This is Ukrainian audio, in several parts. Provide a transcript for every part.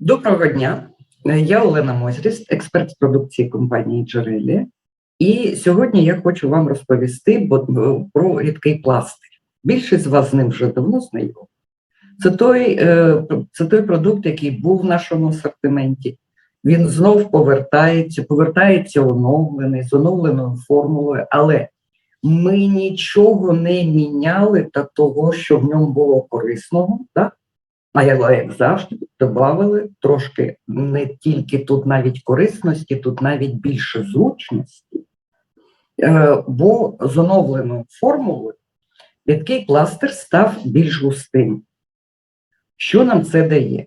Доброго дня. Я Олена Мозріс, експерт з продукції компанії Джерелі. І сьогодні я хочу вам розповісти про рідкий пластир. Більшість з вас з ним вже давно знайомі. Це той, е, це той продукт, який був в нашому асортименті. Він знов повертається, повертається оновлений, з оновленою формулою, але ми нічого не міняли та того, що в ньому було корисного. Так? А я, як завжди, додали трошки не тільки тут навіть корисності, тут навіть більше зручності. Е, Бо з оновленою формулою рідкий пластир став більш густим. Що нам це дає?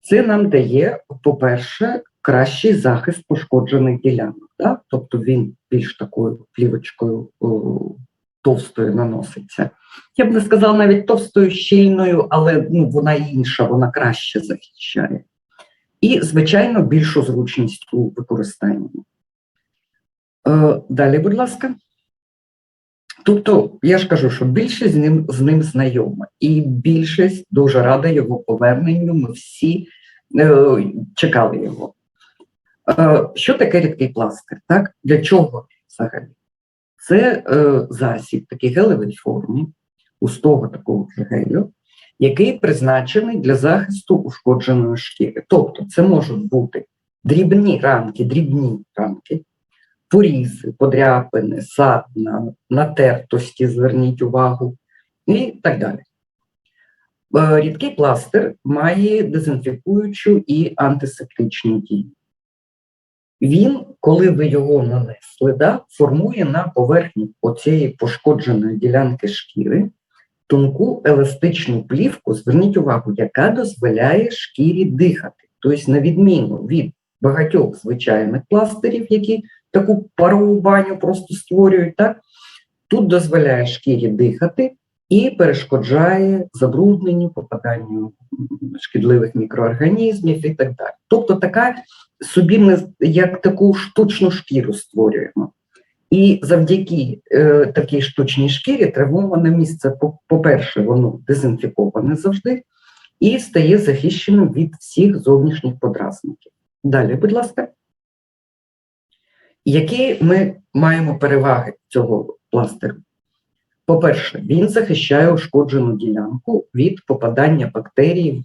Це нам дає, по-перше, кращий захист пошкоджених ділянок. Так? Тобто він більш такою плівочкою товстою наноситься. Я б не сказала навіть товстою щільною, але ну, вона інша, вона краще захищає. І, звичайно, більшу зручність у використанні. Е, далі, будь ласка. Тобто, я ж кажу, що більшість з ним, з ним знайома, і більшість дуже рада його поверненню. Ми всі е, чекали його. Е, що таке рідкий пластир? Так? Для чого взагалі? Це е, засіб, такий гелевій формі, густого такого гелю, який призначений для захисту ушкодженої шкіри. Тобто це можуть бути дрібні ранки, дрібні ранки, порізи, подряпини, садна, натертості, зверніть увагу, і так далі. Е, Рідкий пластир має дезінфікуючу і антисептичну дію. Він, коли ви його нанесли, да, формує на поверхні оцієї пошкодженої ділянки шкіри тонку еластичну плівку, зверніть увагу, яка дозволяє шкірі дихати. Тобто, на відміну від багатьох звичайних пластирів, які таку парову баню просто створюють, так, тут дозволяє шкірі дихати і перешкоджає забрудненню, попаданню шкідливих мікроорганізмів і так далі. Тобто, така собі ми як таку штучну шкіру створюємо. І завдяки е, такій штучній шкірі травмоване місце, по- по-перше, воно дезінфіковане завжди і стає захищеним від всіх зовнішніх подразників. Далі, будь ласка. Які ми маємо переваги цього пластиру? По-перше, він захищає ушкоджену ділянку від попадання бактерій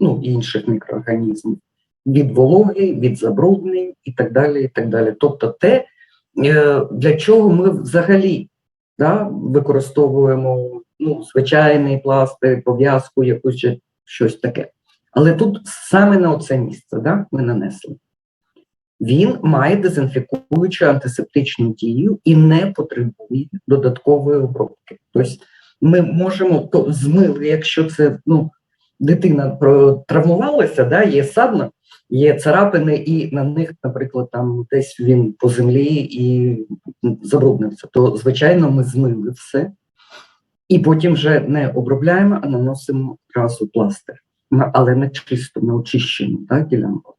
ну, інших мікроорганізмів, від вологи, від забруднень і так далі. І так далі. Тобто, те, е, для чого ми взагалі да, використовуємо ну, звичайний пластир, пов'язку, якусь щось таке. Але тут саме на оце місце да, ми нанесли. Він має дезінфікуючу антисептичну дію і не потребує додаткової обробки. Тобто ми можемо то змили, якщо це ну, дитина травмувалася, да, є садна, є царапини, і на них, наприклад, там десь він по землі і забруднився, то звичайно ми змили все. І потім вже не обробляємо, а наносимо одразу пластир, але не чисто, не очищену так, ділянку.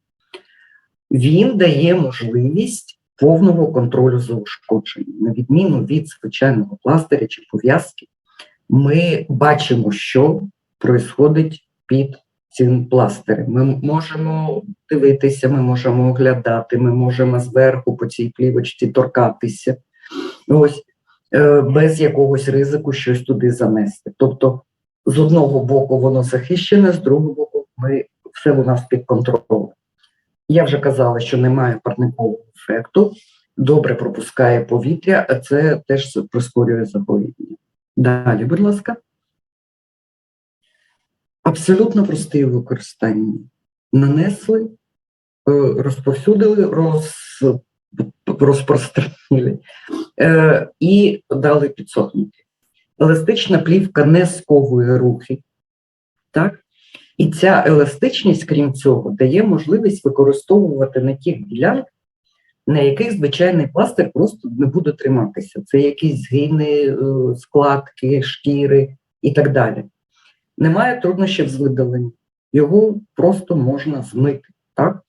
Він дає можливість повного контролю за ушкодженням. На відміну від звичайного пластиря чи пов'язки, ми бачимо, що відбувається під цим пластирем. Ми можемо дивитися, ми можемо оглядати, ми можемо зверху по цій плівочці торкатися. Ось е, без якогось ризику щось туди занести. Тобто, з одного боку воно захищене, з другого боку, ми все у нас під контролем. Я вже казала, що немає парникового ефекту, добре пропускає повітря, а це теж прискорює загоєння. Далі, будь ласка. Абсолютно простий у використанні. Нанесли, е, розповсюдили, роз, розпространили е, і дали підсохнути. Еластична плівка не сковує рухи. Так? І ця еластичність, крім цього, дає можливість використовувати на тих ділянках, на яких звичайний пластир просто не буде триматися. Це якісь згини, е, складки, шкіри і так далі. Немає труднощів з видаленням. Його просто можна змити. Так?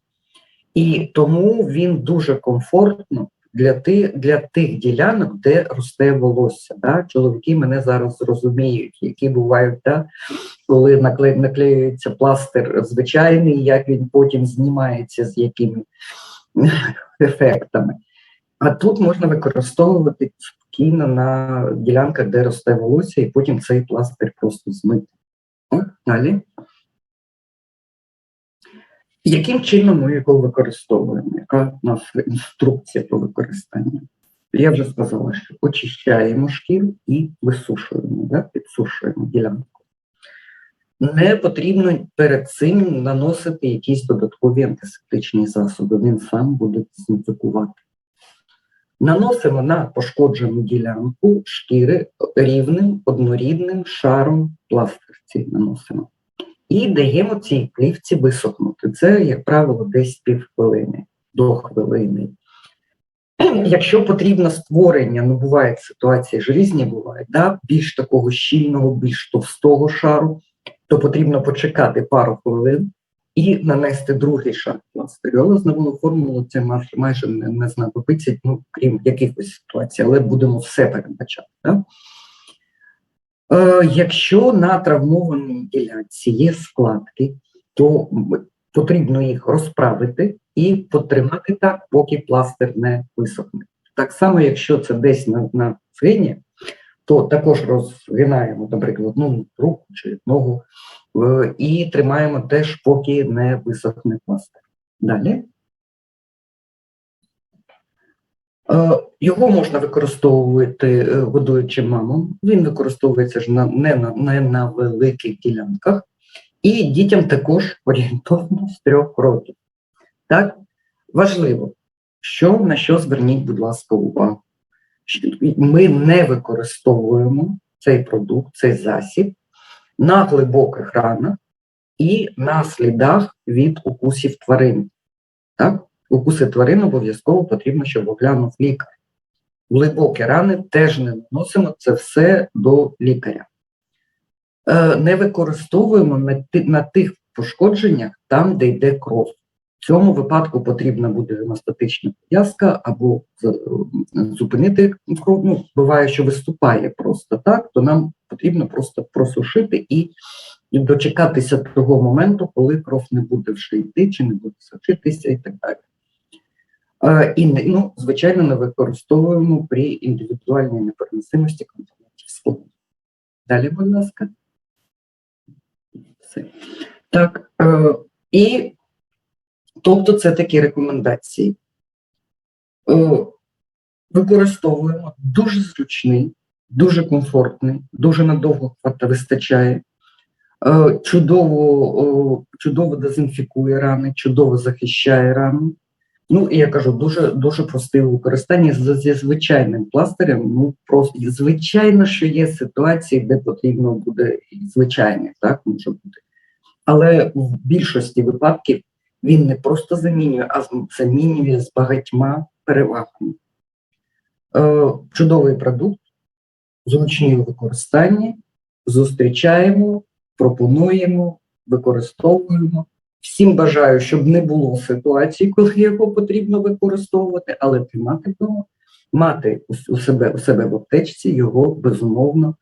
І тому він дуже комфортно для тих, для тих ділянок, де росте волосся. Да? Чоловіки мене зараз зрозуміють, які бувають, да? коли накле, наклеюється пластир звичайний, як він потім знімається з якими ефектами. А тут можна використовувати спокійно на ділянках, де росте волосся, і потім цей пластир просто змити. Далі. Яким чином ми його використовуємо? Яка у нас інструкція по використанню? Я вже сказала, що очищаємо шкіру і висушуємо, да? підсушуємо ділянку. Не потрібно перед цим наносити якісь додаткові антисептичні засоби, він сам буде дезінфікувати. Наносимо на пошкоджену ділянку шкіри рівним однорідним шаром пластирці наносимо. І даємо цій плівці висохнути. Це, як правило, десь півхвилини до хвилини. Якщо потрібно створення, ну бувають ситуації ж різні бувають, да? більш такого щільного, більш товстого шару, то потрібно почекати пару хвилин і нанести другий шар пластирю. Але знову формулу це майже, не знадобиться, ну, крім якихось ситуацій, але будемо все передбачати. Да? Е, якщо на травмованій ділянці є складки, то потрібно їх розправити і потримати так, поки пластир не висохне. Так само, якщо це десь на, на згині, то також розгинаємо, наприклад, ну, руку чи ногу е, і тримаємо теж, поки не висохне пластир. Далі. Е, Його можна використовувати е, годуючим мамам. Він використовується ж на, не, на, не на великих ділянках. І дітям також орієнтовно з трьох років. Так, важливо, що на що зверніть, будь ласка, увагу. Ми не використовуємо цей продукт, цей засіб на глибоких ранах і на слідах від укусів тварин. Так? Укуси тварин обов'язково потрібно, щоб оглянув лікар. Глибокі рани теж не наносимо, це все до лікаря. Е, Не використовуємо на, тих пошкодженнях, там, де йде кров. В цьому випадку потрібна буде гемостатична пов'язка або зупинити кров. Ну, буває, що виступає просто так, то нам потрібно просто просушити і, дочекатися того моменту, коли кров не буде вже йти, чи не буде сочитися і так далі. Е, І, ну, звичайно, не використовуємо при індивідуальній непереносимості компонентів складу. Далі, будь ласка. Все. Так, е, і тобто це такі рекомендації. Е, використовуємо дуже зручний, дуже комфортний, дуже надовго хвата вистачає. Чудово, чудово дезінфікує рани, чудово захищає рани. Ну, і я кажу, дуже дуже просте у використанні зі звичайним пластирем. Ну просто звичайно, що є ситуації, де потрібно буде звичайний, так може бути. Але в більшості випадків він не просто замінює, а замінює з багатьма перевагами. Е, чудовий продукт, зручні у використанні, зустрічаємо, пропонуємо, використовуємо. Всім бажаю, щоб не було ситуації, коли його потрібно використовувати, але тримати вдома, мати у- себе, у себе в аптечці його безумовно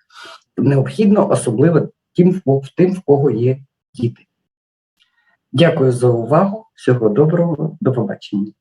необхідно, особливо тим, в тим, в кого є діти. Дякую за увагу. Всього доброго, до побачення.